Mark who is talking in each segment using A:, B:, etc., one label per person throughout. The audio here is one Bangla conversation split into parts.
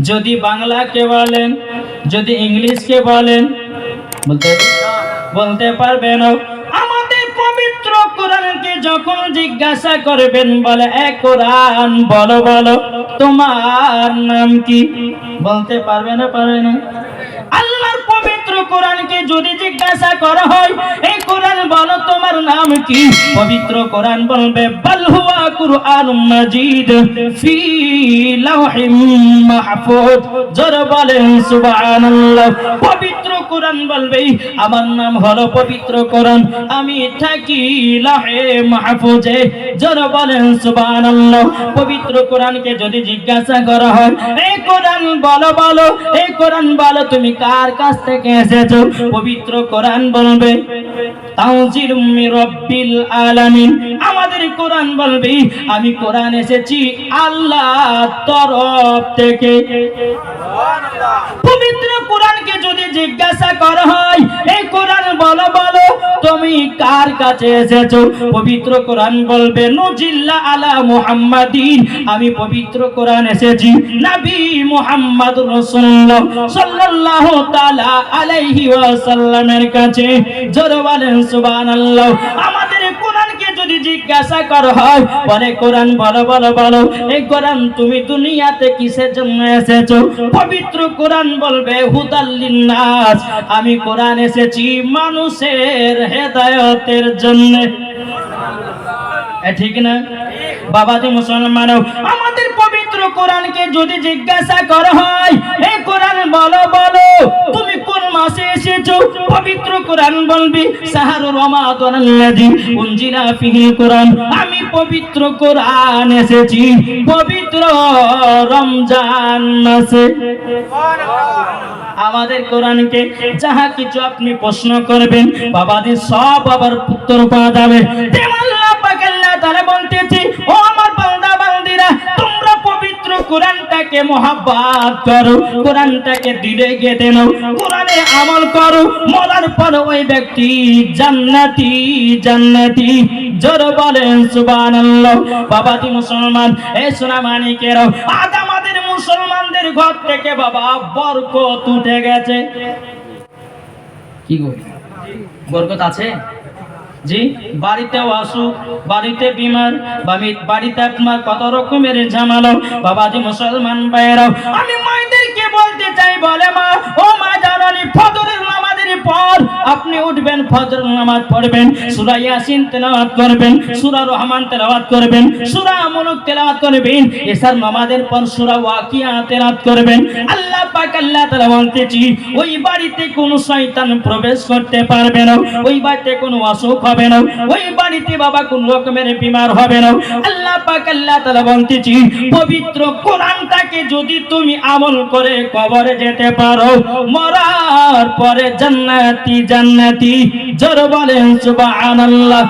A: যদি বাংলাকে বলেন, যদি ইংলিশকে বলেন, বলতে বলতে পারবেন আমাদের পবিত্র কোরআনকে যখন জিজ্ঞাসা করবেন, বলে, এ কোরআন, বলো বলো, তোমার নাম কি? বলতে পারবে না পারবে না। কোরআনকে যদি জিজ্ঞাসা করা হয়, এই কোরআন বলো তোমার নাম কি? পবিত্র কোরআন বলবে, বল কুরআন মাজিদ ফি মাহফুজ। বলেন, সুবহানাল্লাহ। পবিত্র কোরআন বলবে, আমার নাম হলো পবিত্র কোরআন, আমি থাকি লাহে মাহফুজে। বলেন, সুবহানাল্লাহ। পবিত্র কোরআনকে যদি জিজ্ঞাসা করা হয়, এই কোরআন বলো বলো, এই কোরআন বলো, তুমি কার কাছ থেকে এসেছ পবিত্র কোরআন বলবে তাওজির রব্বিল আলামিন। আমাদের কোরআন বলবে? আমি কোরআন এসেছি আল্লাহ তরফ থেকে। পবিত্র কোরআনকে যদি জিজ্ঞাসা করা হয়, এই কোরআন বলো বলো, তুমি কার কাছে এসেছ? পবিত্র কোরআন বলবে, নজিল্লা আলা মুহাম্মাদিন। আমি পবিত্র কোরআন এসেছি নবী মুহাম্মদ রাসূলুল্লাহ সাল্লাল্লাহু তাআলা আলাইহি ওয়াসাল্লামের কাছে। জোরে বলেন সুবহানাল্লাহ। কোরআনকে যদি জিজ্ঞাসা কর হয়, বলে, কোরআন বলো বলো বলো, এই কোরআন তুমি দুনিয়াতে কিসের জন্য এসেছ? পবিত্র কোরআন বলবে হুদাল্লিন নাস আমি কোরআন এসেছি মানুষের হেদায়তের জন্য। ঠিক না? বাবাজি মুসলমান আমাদের কোরআনকে যদি জিজ্ঞাসা হয় এই কোরআন বলো বলো, তুমি কোন মাসে এসেছ? পবিত্র কোরআন বলবি আল্লাযী উনজিলা ফিহিল কোরআন। আমি পবিত্র কোরআন এসেছি, পবিত্র রমজান মাসে। আমাদের কোরআনকে যাহা কিছু আপনি প্রশ্ন করবেন, বাবাদের সব আবার উত্তর পাওয়া যাবে। আল্লাহ পাক আল্লাহ বলতেছি কোরআনটাকে মহাব্বত করো, কোরআনটাকে দিলে গেঁথে নাও, কোরআনে আমল করো, মরার পর ওই ব্যক্তি জান্নাতি জান্নাতি। জোর বলেন, সুবহানাল্লাহ। বাবাজি মুসলমান এই সোনা মানিকেরাও, আজ আমাদের মুসলমানদের ঘর থেকে বাবা, বরকত উঠে গেছে। কি বরকত আছে? জি, বাড়িতে অসুখ, বাড়িতে বিমার, বামি- বাড়িতে আপনার কত রকমের ঝামেলা। বাবাজি মুসলমান ভাইয়েরাও, আমি মায়েদেরকে বলতে চাই, বলে মা, ও মা, জানানি, ফজরের নামাজের পর আপনি উঠবেন, ফজর নামাজ পড়বেন ইয়াসিন তেলাওয়াত করবেন রহমান তেলাওয়াত করবেন তেলাওয়াত করবেন, এসার পর ওয়াকিয়া তেলাওয়াত করবেন। আল্লাহ পাক, আল্লাহ তাআলা বলতেছি, ওই বাড়িতে কোনো শয়তান প্রবেশ করতে পারবে না, ওই বাড়িতে কোনো অসুখ হবে না, ওই বাড়িতে বাবা কোন রকমের বিমার হবে না। আল্লাহ পাক, আল্লাহ তাআলা বলতেছি, পবিত্র কোরআনটাকে যদি তুমি আমল করে কবরে যেতে পারো, মরার পরে জান্নাতি জান্নাতি, জোর বলেন সুবহানাল্লাহ।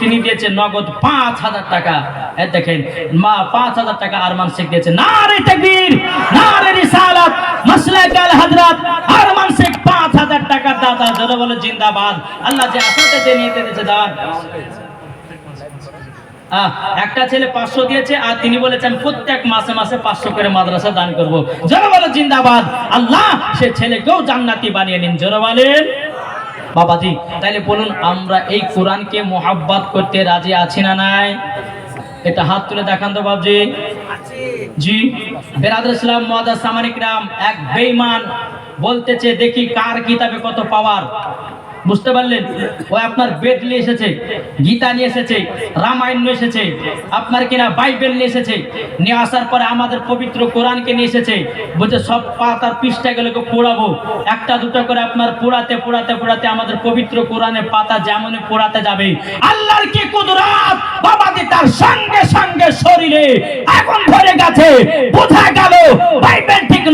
A: তিনি দিয়েছেন নগদ পাঁচ হাজার টাকা। এ দেখেন, মা পাঁচ হাজার টাকা আরমান শেখ দিয়েছে। রিসালাত, মাসলাক আল হযরত আরমান শেখ পাঁচ হাজার টাকা দাতা জোরে বলে জিন্দাবাদ। আল্লাহ যে আসাতে নিয়ে দিয়েছে একটা ছেলে পাঁচশো দিয়েছে আর তিনি বলেছেন, প্রত্যেক মাসে মাসে পাঁচশো করে মাদ্রাসা দান করব। জোরে বলে, জিন্দাবাদ। আল্লাহ, সে ছেলেকেও জান্নাতি বানিয়ে নিন। জোরে বলেন। বাবাজি, তাইলে বলুন, আমরা এই কোরআনকে মোহাব্বত করতে রাজি আছি না নাই? এটা হাত তুলে দেখান তো, বাবজি। জি বেরাদুল ইসলাম মহাদাস সামানিক রাম এক বেঈমান বলতেছে, দেখি কার কিতাবে কত পাওয়ার বুঝতে পারলেন? ও আপনার বেদ নিয়ে এসেছে, গীতা নিয়ে এসেছে, রামায়ণ নিয়ে এসেছে, আপনার কিনা বাইবেল নিয়ে এসেছে, নিয়ে আসার পরে আমাদের পবিত্র কোরআনকে নিয়ে এসেছে। বলছে, সব পাতার পৃষ্ঠাগুলোকে পোড়াবো। একটা দুটো করে আপনার পোড়াতে পোড়াতে পোড়াতে আমাদের পবিত্র কোরআনের পাতা যেমনই পোড়াতে যাবে। আল্লাহর কি কুদরাত? বাবাজি তার সঙ্গে সঙ্গে শরীরে এখন ধরে গেছে, বোঝা গেল বাইবেল ঠিক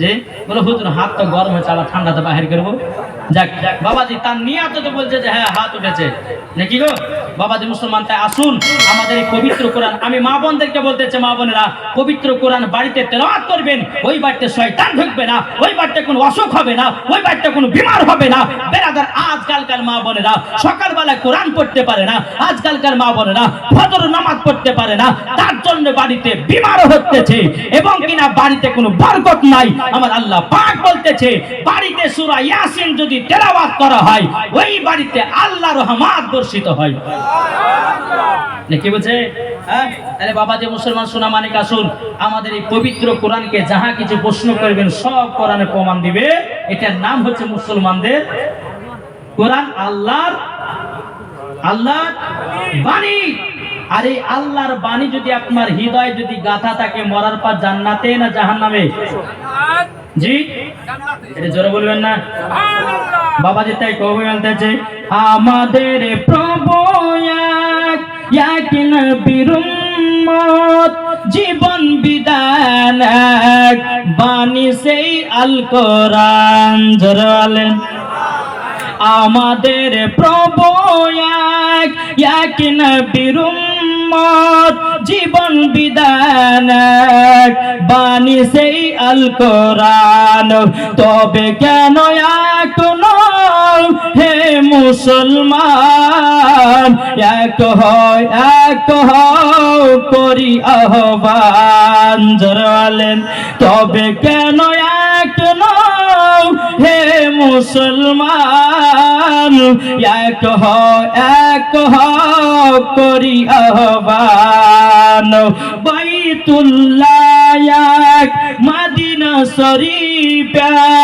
A: যে? বলে, হুজুর, হাত তো গরম হয়েছে আবার ঠান্ডাতে বাহির করব। যাক, বাবাজি তার নিয়াত তো বলছে যে হ্যাঁ হাত উঠেছে। নাকি গো? বাবাজি মুসলমান, তাই আসুন, আমাদের এই পবিত্র কোরআন। আমি মা বোনদেরকে বলতেছে, মা বোনেরা, পবিত্র কোরআন বাড়িতে তেলাওয়াত করবেন, ওই বাড়িতে শয়তান ঢুকবে না, ওই বাড়িতে কোনো অসুখ হবে না, ওই বাড়িতে কোনো বিমার হবে না বেরাদার আজকালকার মা বোনেরা সকালবেলা কোরআন পড়তে পারে না, আজকালকার মা বোনেরা ফজর নামাজ পড়তে পারে না, তার জন্য বাড়িতে বিমারও হতেছে এবং কিনা বাড়িতে কোনো বরকত নাই। আমার আল্লাহ পাক বলতেছে, বাড়িতে সূরা ইয়াসিন যদি তেলাওয়াত করা হয়, ওই বাড়িতে আল্লাহ রহমত বর্ষিত হয়। কি বলছে? হ্যাঁ? বাবা যে মুসলমান সোনা মানিক আসুন, আমাদের এই পবিত্র কোরআনকে যাহা কিছু প্রশ্ন করবেন, সব কোরআনে প্রমাণ দিবে। এটার নাম হচ্ছে মুসলমানদের কোরআন আল্লাহর আল্লাহর বাণী। আর এই আল্লাহর বাণী যদি আপনার হৃদয় যদি গাথা থাকে, মরার পর জান্নাতে না জাহান্নামে? জি? জোরে বলবেন না? বাবাজি তাই কবি বলতেছে? আমাদের প্রভু জীবন এক। বাণী সেই আল কোরআন জোরে আমাদের প্রভু এক এক জীবন এক। বাণী সেই আল কোরআন তবে কেন এখনও হে মুসলমান, এক হয়, এক হও, করি আহ্বান জরালেন তবে কেন এখনও হে মুসলমান এক হয়, এক হও করি আহ্বান। বাইতুল্লাহ মাদিনা শরীফ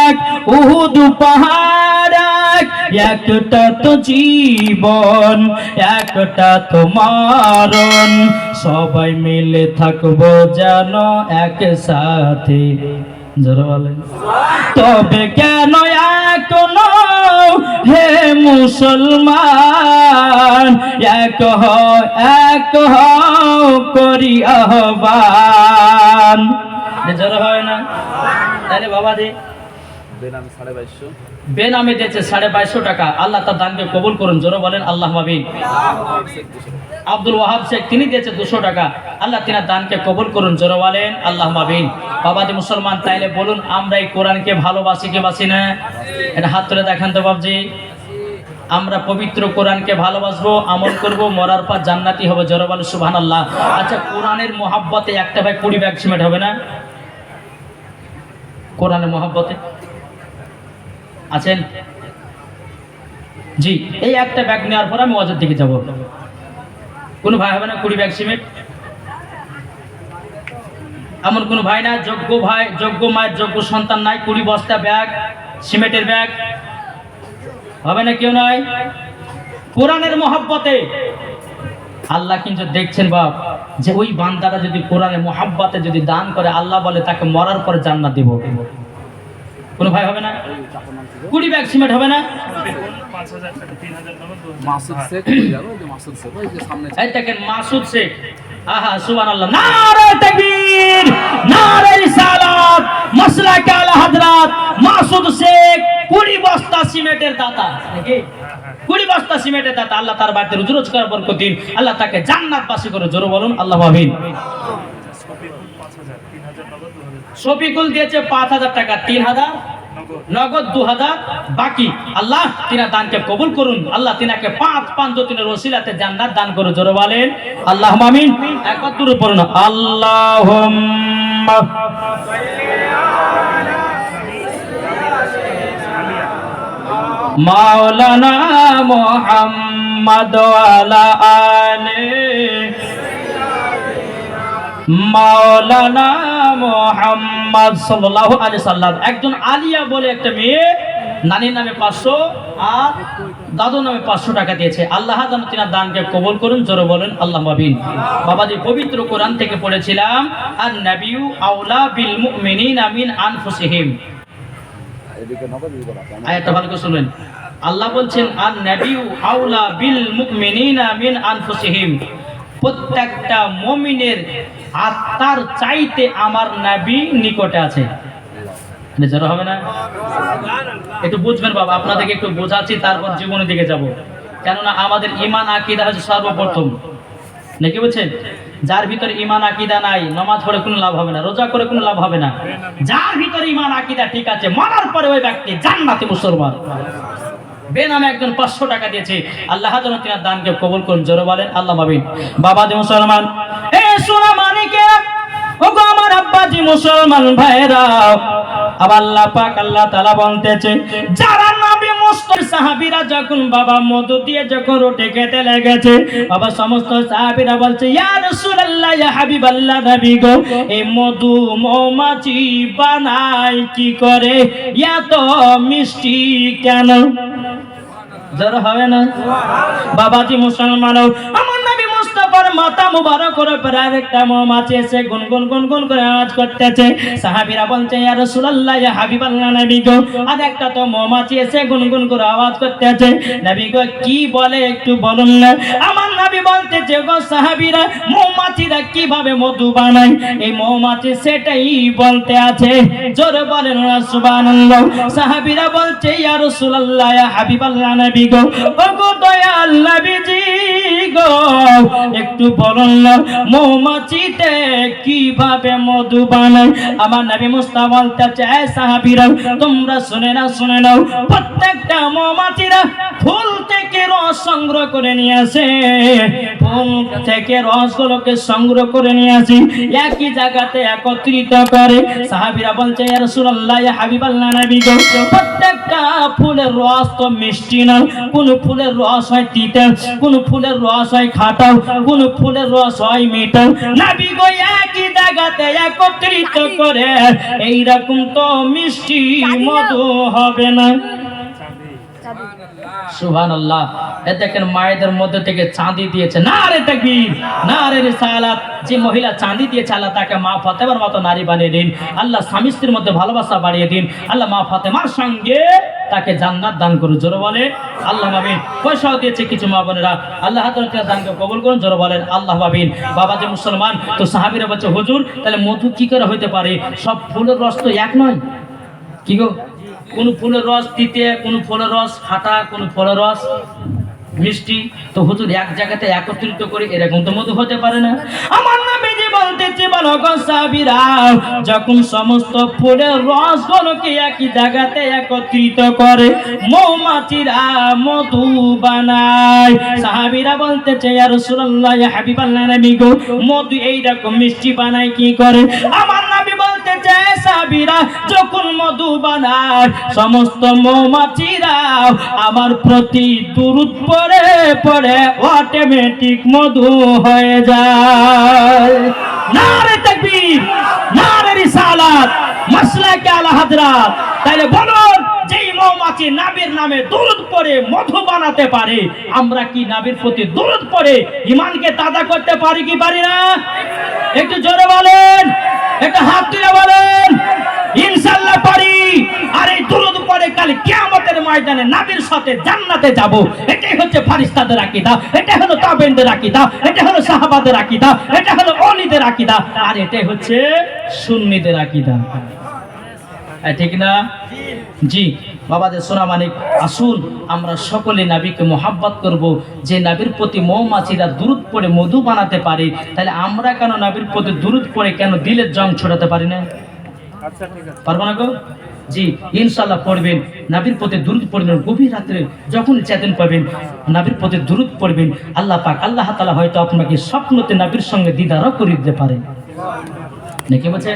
A: এক, উহুদ পাহাড় একটা তো জীবন, একটা তো মারণ। সবাই মিলে থাকব যেন একসাথে। জোরে বলেন। তবে কেন হে মুসলমান এক হও এক হও করি আহ্বান। জোরে হয় না? তাহলে বাবা দি।
B: বেনামি সাড়ে বাইশশো।
A: বেনামে দিয়েছে সাড়ে বাইশশো টাকা। আল্লাহ তার দানকে কবুল করুন জোরে বলেন আল্লাহ মাবিন আব্দুল ওয়াহাব শেখ তিনি দিয়েছে দুশো টাকা। আল্লাহ তিনার দানকে কবুল করুন জোরে বলেন আল্লাহ মাবিন বাবাজি মুসলমান তাইলে বলুন আমরা এই কোরআনকে ভালোবাসি কে বাসি না? এটা হাত তুলে দেখান তো বাবজি আমরা পবিত্র কোরআনকে ভালোবাসবো, আমল করব, মরার পর জান্নাতি হবে, জোরে বলে সুবহান আল্লাহ আচ্ছা কোরআনের মহাব্বতে একটা ভাই কুড়ি ব্যাগ সিমেন্ট হবে না? কোরআনের মহাব্বতে? আছেন? জি, এই একটা ব্যাগ নেওয়ার পর আমি অযোধ্যা দিকে যাব। কোনো ভাই হবে না কুড়ি ব্যাগ সিমেন্ট? এমন কোনো ভাই না, যোগ্য ভাই, যোগ্য মায়ের যোগ্য সন্তান নাই, কুড়ি বস্তা ব্যাগ, সিমেন্টের ব্যাগ। হবে না কেউ নয় কোরআনের মহাব্বতে। আল্লাহ কিন্তু দেখছেন বাপ যে ওই বান্দারা যদি কোরআনের মহাব্বতে যদি দান করে আল্লাহ বলে তাকে মরার পরে জান্নাত দিব। কোনো ভাই হবে না? কুড়ি ব্যাগ সিমেন্ট হবে না?
B: মাসুদ শেখ।
A: আহা সুবহানাল্লাহ। নারে তাকবীর নারে রিসালাত মাসলাকে আলা হযরত মাসুদ শেখ। কুড়ি বস্তা সিমেন্টের দাতা কুড়ি বস্তা সিমেন্টের দাতা, আল্লাহ তার বাড়িতে রুজি রোজগার বরকত দিন। আল্লাহ তাকে জান্নাত বাসী করে জোরে বলুন, আল্লাহ আমিন। শফিকুল দিয়েছে পাঁচ হাজার টাকা, তিন হাজার। নগদ দু হাজার। বাকি, আল্লাহ তিনা দানকে কবুল করুন। আল্লাহ তিনাকে পাঁচ পাঁচ তিনের ওসিলাতে জান্নাত দান করে জোরে বলেন, আল্লাহ মামিন একবার দূরে পড়ুন আল্লাহ মাওলানা মোহাম্মদ আলা আলে। মাওলানা মোহাম্মদ সাল্লাল্লাহু আলাইহি সাল্লাম। একজন আলিয়া বলে একটা মেয়ে নানির নামে পাঁচশো আর দাদুর নামে পাঁচশো টাকা দিয়েছে। আল্লাহ যেন তিনার দানকে কবুল করুন, জোরে বলেন, আল্লাহ মাবিন বাবাজি, পবিত্র কোরআন থেকে পড়েছিলাম আর নাবিউ আউলা বিল মুমিনিনা মিন আনফুসিহিম
B: এদিকে নগদ দিতে পারবে
A: আয়াতটা ভালো করে শুনবেন আল্লাহ বলছেন আর নাবিউ আউলা বিল মুমিনিনা মিন আনফুসিহিম। প্রত্যেকটা মুমিনের আত্মার চাইতে আমার নবী নিকটে আছে। নিজের হবে না? একটু বুঝবেন বাবা, আপনাদেরকে একটু বোঝাচ্ছি, তারপর জীবনের দিকে যাব। কেননা আমাদের ইমান আকিদা হচ্ছে সর্বপ্রথম। নাকি বলছেন যার ভিতরে ইমান আকিদা নাই, নামাজ পড়ে কোনো লাভ হবে না, রোজা করে কোনো লাভ হবে না। যার ভিতরে ইমান আকিদা ঠিক আছে, মরার পরে ওই ব্যক্তি জান্নাতি মুসলমান। বেনামে একজন পাঁচশো টাকা দিয়েছে। আল্লাহ যেন তিনার দানকে কবুল করুন, জোরে বলেন, আল্লাহ মাবিন বাবা মুসলমান। এ সোনা মানিকেরা ওগো আমার মুসলমান ভাইরা, আবার আল্লাহ পাক আল্লাহ বলতেছে, যারা নবী মুস্তফা যখন বাবা মধু দিয়ে যখন রুটি খেতে লেগেছে, বাবা সমস্ত সাহাবিরা বলছে, ইয়া নবী গো, এই মধু মৌমাছি বানায় কি করে? এত মিষ্টি কেন? জ্বর হবে না? বাবাজি মুসলমান আমার নবী মুস্তাফার মাথা মুবারক করে প্রায় একটা মৌমাছি এসে গুনগুন গুনগুন করে আওয়াজ করতেছে। সাহাবীরা বলছে, ইয়া রাসূলুল্লাহ, ইয়া হাবিবাল্লাহ নবী গো, আর একটা তো মৌমাছি এসে গুনগুন করে আওয়াজ করতেছে। নবী গো, কি বলে একটু বলুন না? আমার নবী বলতেছে, গো সাহাবীরা, মৌমাছিরা কীভাবে মধু বানায়? এই মৌমাছি সেটাই বলতে আছে। জোরে বলেন না, সুবহানাল্লাহ। সাহাবীরা বলছে, ইয়া রাসূলুল্লাহ, ইয়া হাবিবাল্লাহ নবী গো ও গো দয়াল নবীজি গো একটু বলুন না, মৌমাছিতে কীভাবে মধু বানায়? আমার নবী মুস্তাফা বলতে চায় সাহাবীরা, তোমরা শুনে না শুনে নাও, প্রত্যেকটা মৌমাছিরা ফুল থেকে রস সংগ্রহ করে নিয়ে আসে। ফুল থেকে রসগুলোকে সংগ্রহ করে নিয়ে আসি। একই জায়গাতে একত্রিত করে। সাহাবীরা বলছে ইয়া রাসূলুল্লাহ ইয়া নবী গো, প্রত্যেকটা ফুলের রস তো মিষ্টি না কোন ফুলের রস হয় তিতে, কোন ফুলের রস হয় খাটা কোন ফুলের রস হয় নাবি নবী গো একই জায়গাতে একত্রিত করে এইরকম তো মিষ্টি মধু হবে না। সুবহান আল্লাহ এ দেখেন মায়েদের মধ্যে থেকে চাঁদি দিয়েছে। না রে তাকবীর না রে রিসালাত। যে মহিলা চাঁদি দিয়েছে, আল্লাহ তাকে মা ফাতেমার মতো নারী বানিয়ে দিন। আল্লাহ স্বামী স্ত্রীর মধ্যে ভালোবাসা বাড়িয়ে দিন। আল্লাহ মা ফাতেমার সঙ্গে তাকে জান্নাত দান করুন, জোরে বলে আল্লাহ ভাবিন পয়সাও দিয়েছে কিছু মা বোনেরা। আল্লাহ দানকে কবুল করুন, জোরে বলেন, আল্লাহ ভাবিন বাবা যে মুসলমান, তো সাহাবীরা বলছে, হুজুর, তাহলে মধু কি করে হইতে পারে? সব ফুলের রস তো এক নয়। কি গো? কোন ফুলের রস তিতে, কোন ফুলের রস খাটা কোন ফলের রস মিষ্টি। তো হুজুর, এক জায়গাতে একত্রিত করে এরকম তো মধু হতে পারে না। আমার নামে যে বলতেছে, বলো গো সাবিরা যখন সমস্ত ফুলের রস গুলোকে একই জায়গাতে একত্রিত করে, মৌমাছিরা মধু বানায়। সাহাবীরা বলতেছে, ইয়া রাসূলুল্লাহ, ইয়া হাবিবাল্লাহ নবী গো মধু এইরকম মিষ্টি বানায় কি করে? আমার বলতে চায় সাবিরা যখন মধু বানায়, সমস্ত মৌমাছিরা আমার প্রতি দুরুদ পরে পরে অটোমেটিক মধু হয়ে যায়। নারে তাকবীর, নারে রিসালাত, মাসলাকে আলা হাজরাত তাইলে বলুন মৌমাছি নাবির নামে দুরুদ পড়ে, মধু বানাতে পারে। আমরা কি নাবির প্রতি দুরুদ পড়ে? ইমানকে তাজা করতে পারি কি পারি না? একটু জোরে বলেন, একটু হাত তুলে বলেন। ইনশাল্লাহ পারি। আর এই দুরুদ পরে কাল কিয়ামতের ময়দানে নাবির সাথে জান্নাতে যাব। এটাই হচ্ছে ফারিস্তাদের আকীদা এটা হলো তাবেনদের আকীদা এটা হলো সাহাবাদের আকীদা এটা হলো ওলিদের আকীদা, আর এটাই হচ্ছে সুন্নিদের আকীদা। ঠিক না? জি। বাবাদের সোনা মানিক আসুন আমরা সকলে নাবিকে মোহাব্বত করব যে নাবির প্রতি মৌমাছিরা দূরত পড়ে মধু বানাতে পারে। তাহলে আমরা কেন নাবির প্রতি দূরত পড়ে কেন দিলের জং ছড়াতে পারি না? পারব না গো? জি ইনশাল্লাহ পড়বেন। নাবির প্রতি দূরত পড়বেন গভীর রাত্রে যখন চেতন পাবেন নাবির প্রতি দূরত পড়বেন আল্লাহ পাক আল্লাহ তালা হয়তো আপনাকে স্বপ্নতে নাবির সঙ্গে দিদারও করে দিতে পারেন। নাকি বলছে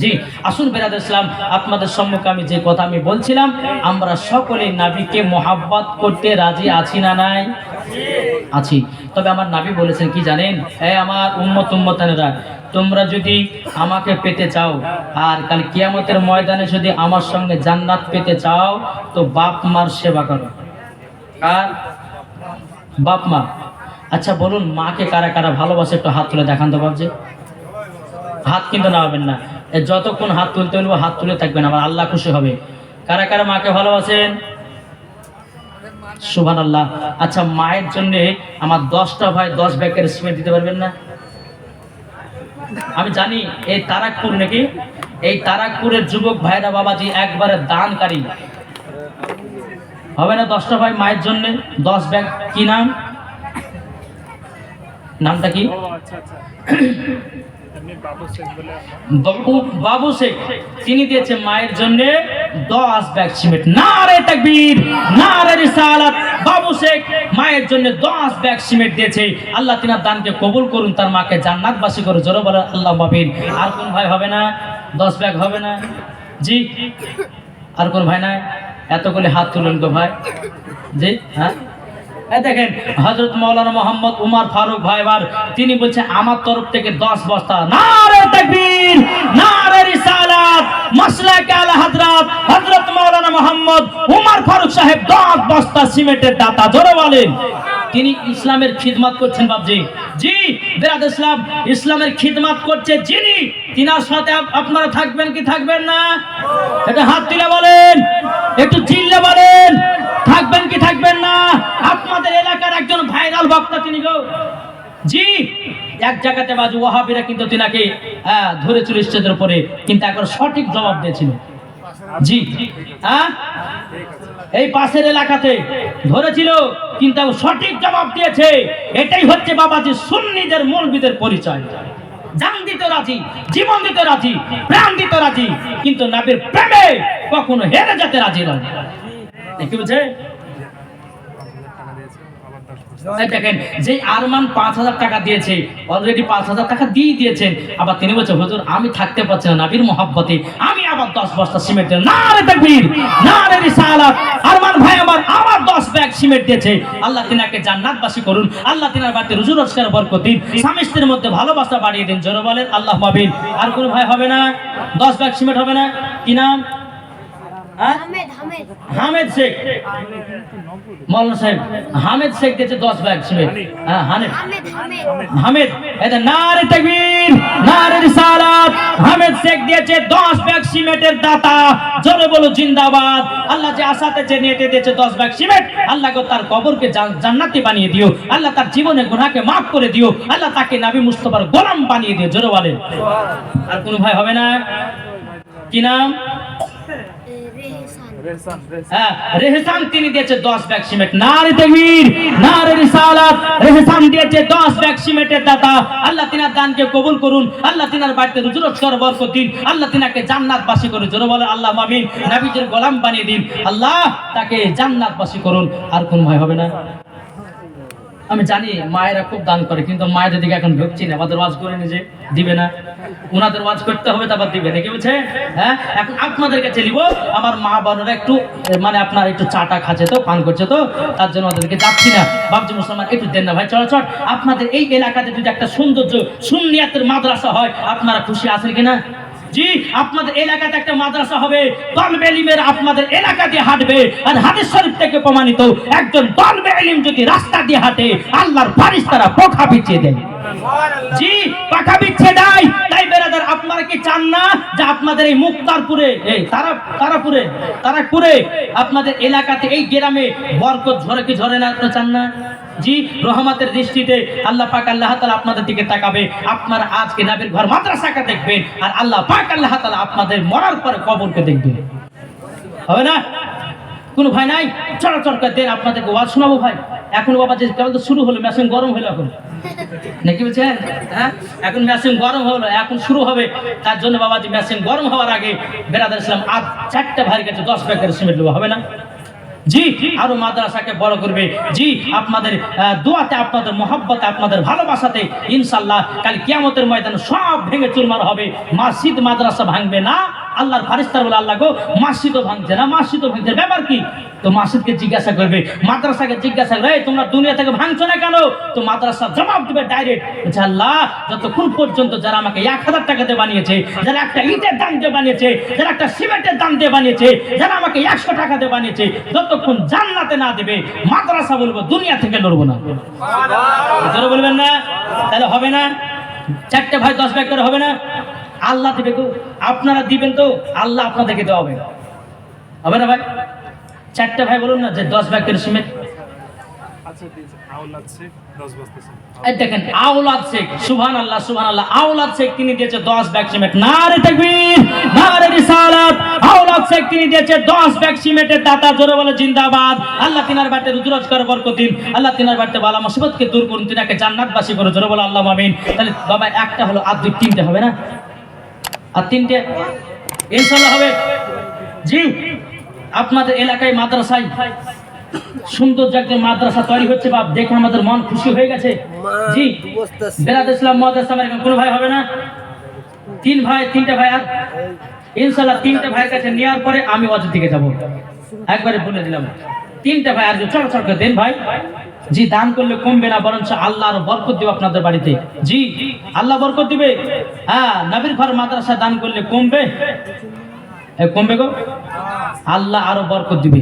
A: জি, আসুন বেরাদ ইসলাম, আপনাদের সম্মুখে আমি যে কথা আমি বলছিলাম, আমরা সকলে নাবিকে মোহাব্বত করতে রাজি আছি না নাই? আছি। তবে আমার নাবি বলেছেন, কি জানেন? এই আমার উম্মত উম্মতানেরা, তোমরা যদি আমাকে পেতে চাও, আর কাল কিয়ামতের ময়দানে যদি আমার সঙ্গে জান্নাত পেতে চাও, তো বাপ মার সেবা করো। আর বাপ মা। আচ্ছা বলুন, মাকে কারা কারা ভালোবাসে, একটু হাত তুলে দেখান তো ভাবছে হাত কিন্তু নামাবেন না। যতক্ষণ হাত তুলতে বলব, হাত তুলে থাকবেন, আমার আল্লাহ খুশি হবে। কারা কারা মাকে ভালোবাসেন? সুভান আল্লাহ আচ্ছা মায়ের জন্য আমার দশটা ভাই দশ ব্যাগের সিমেন্ট দিতে পারবেন না? আমি জানি, এই তারাকপুর নাকি? এই তারাকপুরের যুবক ভাইরা বাবাজি একবারে দানকারী। হবে না দশটা ভাই মায়ের জন্য? দশ ব্যাগ কি নাম? নামটা কি?
C: বাবু শেখ
A: তিনি দিয়েছে মায়ের জন্য দশ ব্যাগ সিমেন্ট। না রে তাকবীর না রে রিসালাত। বাবু শেখ মায়ের জন্য দশ ব্যাগ সিমেন্ট দিয়েছে। আল্লাহ তিনার দানকে কবুল করুন, তার মাকে জান্নাতবাসী করে জোরে বলে আল্লাহ মাবিন আর কোন ভাই হবে না? দশ ব্যাগ হবে না? জি? আর কোন ভাই না? এতগুলি হাত তুলুন তো ভাই। জি? হ্যাঁ? দেখেন হজরত মৌলানা মোহাম্মদ উমার ফারুক ভাই এবার, তিনি বলছেন আমার তরফ থেকে দশ বস্তা নারে তাকবীর নারে রিসালাত, মাসলাক আলা হযরত হযরত মৌলানা মোহাম্মদ উমার ফারুক সাহেব দশ বস্তা সিমেন্টের দাতা জোরে বলেন। তিনি ইসলামের খিদমত করছেন বাবজি জি বেরাদ ইসলাম, ইসলামের খিদমত করছে যিনি, তিনার সাথে আপনারা থাকবেন কি থাকবেন না? এটা হাত তুলে বলেন, একটু চিল্লে বলেন, থাকবেন কি থাকবেন না? আপনাদের এলাকার একজন ভাইরাল বক্তা তিনি গো। জি, এক জায়গাতে বাজু ওয়াহাবিরা কিন্তু তিনাকে হ্যাঁ ধরেছিল স্টেজের উপরে, কিন্তু একবার সঠিক জবাব দিয়েছিল। জি হ্যাঁ? এই পাশের এলাকাতে ধরেছিল, কিন্তু সঠিক জবাব দিয়েছে। এটাই হচ্ছে বাবাজি সুন্নিদের মৌলবিদের পরিচয়। জান দিতে রাজি, জীবন দিতে রাজি, প্রাণ দিতে রাজি, কিন্তু নাবির প্রেমে কখনো হেরে যেতে রাজি নয়। কি এই দেখেন যে আরমান পাঁচ হাজার টাকা দিয়েছে অলরেডি পাঁচ হাজার টাকা দিয়ে দিয়েছেন। আবার তিনি বলছে হুজুর, আমি থাকতে পারছি না, নাবির মহাব্বতে। আমি আবার দশ বস্তা সিমেন্ট না রে তাকবীর না রে রিসালাত। আরমান ভাই আমার আমার দশ ব্যাগ সিমেন্ট দিয়েছে। আল্লাহ তিনাকে জান্নাতবাসী করুন। আল্লাহ তিনার বাড়িতে রুজু, রোজগার, বরকত দিন। স্বামী স্ত্রীর মধ্যে ভালোবাসা বাড়িয়ে দিন, জোরে বলেন, আল্লাহ মাবিন আর কোনো ভাই হবে না? দশ ব্যাগ সিমেন্ট হবে না? কি নাম?
D: হামেদ হামেদ।
A: শেখ। মৌলানা সাহেব হামেদ শেখ দিয়েছে দশ ব্যাগ সিমেন্ট হ্যাঁ হামেদ এটা নারে তাকবীর নারে রিসালাত হামেদ শেখ দিয়েছে 10 ব্যাগ সিমেন্টের দাতা জোরে বলো জিন্দাবাদ। আল্লাহ যে আশাতে যে নিয়ে দিয়েছে 10 ব্যাগ সিমেন্ট আল্লাহ তার কবরকে জান- জান্নাতি বানিয়ে দিও। আল্লাহ তার জীবনের গুনাহকে মাফ করে দিও। আল্লাহ তাকে নবী মুস্তফার গোলাম বানিয়ে দিও জোরে বলেন। আর কোন ভাই হবে না? কি নাম? হ্যাঁ, রেহসান তিনি দিয়েছে 10 ব্যাগ সিমেন্ট। নারে তাকবীর নারে রিসালাত। রেহসান দিয়েছে 10 ব্যাগ সিমেন্টের দাতা। আল্লাহ কবুল করুন। আল্লাহ তিনার আল্লাহ তিনাকে জান্নাতবাসী করুন আল্লাহ গোলাম বানিয়ে দিন। আল্লাহ তাকে জান্নাতবাসী করুন। আর কোন ভয় হবে না? আমি জানি মায়েরা খুব দান করে, কিন্তু মায়েদের দিকে এখন ঢুকছি না। আমাদের ওয়াজ করে নিজে দিবে না। ওনাদের ওয়াজ করতে হবে, তারপর দিবে না। কি বলছে? হ্যাঁ? এখন আপনাদের কাছে নিব, আমার মা বোনেরা একটু মানে আপনার একটু চাটা খাচ্ছে তো, পান করছে তো, তার জন্য ওদেরকে যাচ্ছি না। বাবজি মুসলমান একটু দেন না ভাই, চল চল। আপনাদের এই এলাকাতে যদি একটা সৌন্দর্য, সুন্নিয়াতের মাদ্রাসা হয়, আপনারা খুশি আছেন কিনা? জি, আপনাদের এলাকাতে একটা মাদ্রাসা হবে তলবে ইলিমের আপনাদের এলাকা দিয়ে হাঁটবে, আর হাদিস শরীফ থেকে প্রমাণিত একজন তলবে ইলিম যদি রাস্তা দিয়ে হাঁটে, আল্লাহর ফারিস্তারা পোখা বিছিয়ে দেয়। জি, পাখা বিছিয়ে দেয়। তাই বেরাদার, আপনারা কি চান না যে আপনাদের এই মুক্তারপুরে, এই তারা, তারাপুরে তারাপুরে আপনাদের এলাকাতে এই গ্রামে বরকত ঝরে কি ঝরে না, আপনারা চান না? জি রহমতের দৃষ্টিতে আল্লাহ পাক আল্লাহ তাআলা আপনাদের দিকে তাকাবে। আপনার আজকে নবীর ঘর মাদ্রাসাকে দেখবেন আর আল্লাহ পাক আল্লাহ তাআলা আপনাদের মরার পরে কবরকে দেখবেন। হবে না? কোনো ভাই নাই? চলাচল করে দেন আপনাদেরকে ওয়াজ শোনাবো ভাই। এখন বাবা যে কেবল তো শুরু হলো মেশিন গরম হলো এখন। নাকি বলছেন? হ্যাঁ? এখন মেশিন গরম হলো, এখন শুরু হবে। তার জন্য বাবা যে মেশিন গরম হওয়ার আগে বেরাদার ইসলাম আজ চারটা ভাইয়ের কাছে দশ প্যাকেট সিমেন্ট নেব, হবে না? জি, আরও মাদ্রাসাকে বড় করবে। জি, আপনাদের দোয়াতে আপনাদের মহব্বতে, আপনাদের ভালোবাসাতে ইনশাল্লাহ কাল কিয়ামতের ময়দানে সব ভেঙে চুরমার হবে। মসজিদ, মাদ্রাসা ভাঙবে না। আল্লাহর ফারিস্তার বলে, আল্লাহ গো, মসজিদও ভাঙছে না, মসজিদও ভাঙছে ব্যাপার কি? তো মসজিদকে জিজ্ঞাসা করবে, মাদ্রাসাকে জিজ্ঞাসা করবে তোমরা দুনিয়া থেকে ভাঙছো না কেন? তো মাদ্রাসা জবাব দিবে ডাইরেক্ট আল্লাহ, যতক্ষণ পর্যন্ত যারা আমাকে এক হাজার টাকা দিয়ে বানিয়েছে, যারা একটা ইটের দাম দিয়ে বানিয়েছে, যারা একটা সিমেন্টের দাম দিয়ে বানিয়েছে, যারা আমাকে একশো টাকা দিয়ে বানিয়েছে যতক্ষণ জান্নাতে না দেবে মাদ্রাসা বলব দুনিয়া থেকে লড়বো না। বলবেন না? তাহলে হবে না? চারটে ভাই দশ ভাই করে হবে না? আল্লাহ দেবে গো আপনারা দিবেন তো আল্লাহ আপনাদেরকে দেওয়া হবে। হবে না ভাই? চারটে ভাই বলুন না যে দশ ব্যাগ করে সিমেন্ট
C: আচ্ছা দিয়েছে আউলাদ শেখ দশ বস্তা শেখ
A: এই দিয়েছে দশ ব্যাগ সিমেন্ট। আওলাদ শেখ, তিনি দিয়েছে দশ সিমেন্টের জোরে বলে জিন্দাবাদ। আল্লাহ তিনার দিন আল্লাহ বালা দূর করুন, তিনাকে জান্নাতবাসী করে জোরে বলে আল্লাহ আমিন। তাহলে বাবা, একটা হলো আর দুই, তিনটে হবে না? আর তিনটে? ইনশাআল্লাহ হবে। জি, আপনাদের এলাকায় মাদ্রাসায় সুন্দর যে মাদ্রাসা তৈরি হচ্ছে বাপ দেখে আমাদের মন খুশি হয়ে গেছে। জি বেরাদ ইসলাম মহাদ ইসলাম কোনো ভাই হবে না। তিন ভাই তিনটে ভাই আর ইনশাল্লাহ তিনটে ভাইয়ের কাছে নেওয়ার পরে আমি অযোধ্যা দিকে যাব। একবারে বলে দিলাম। তিনটে ভাই আর চট চট করে দেন ভাই জি দান করলে কমবে না বরঞ্চ আল্লাহ আরও বরকত দিবে আপনাদের বাড়িতে। জি আল্লাহ বরকত দিবে। হ্যাঁ নবীর ঘর মাদ্রাসা দান করলে কমবে। কমবে গো? আল্লাহ আরও বরকত দিবে।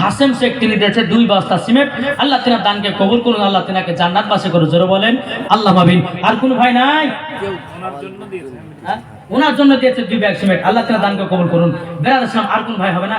A: হাসেম শেখ তিনি দিয়েছে দুই বস্তা সিমেন্ট। আল্লাহ তিনার দানকে কবুল করুন, আল্লাহ তিনাকে জান্নাত বাসে করুন জোরে বলেন, আল্লাহ ভাবিন আর কোন ভাই নাই?
C: ওনার জন্য দিয়েছে
A: হ্যাঁ? ওনার জন্য দিয়েছে দুই ব্যাগ সিমেন্ট, আল্লাহ তিনার দানকে কবুল করুন। বেড়াতে আর কোন ভাই হবে না?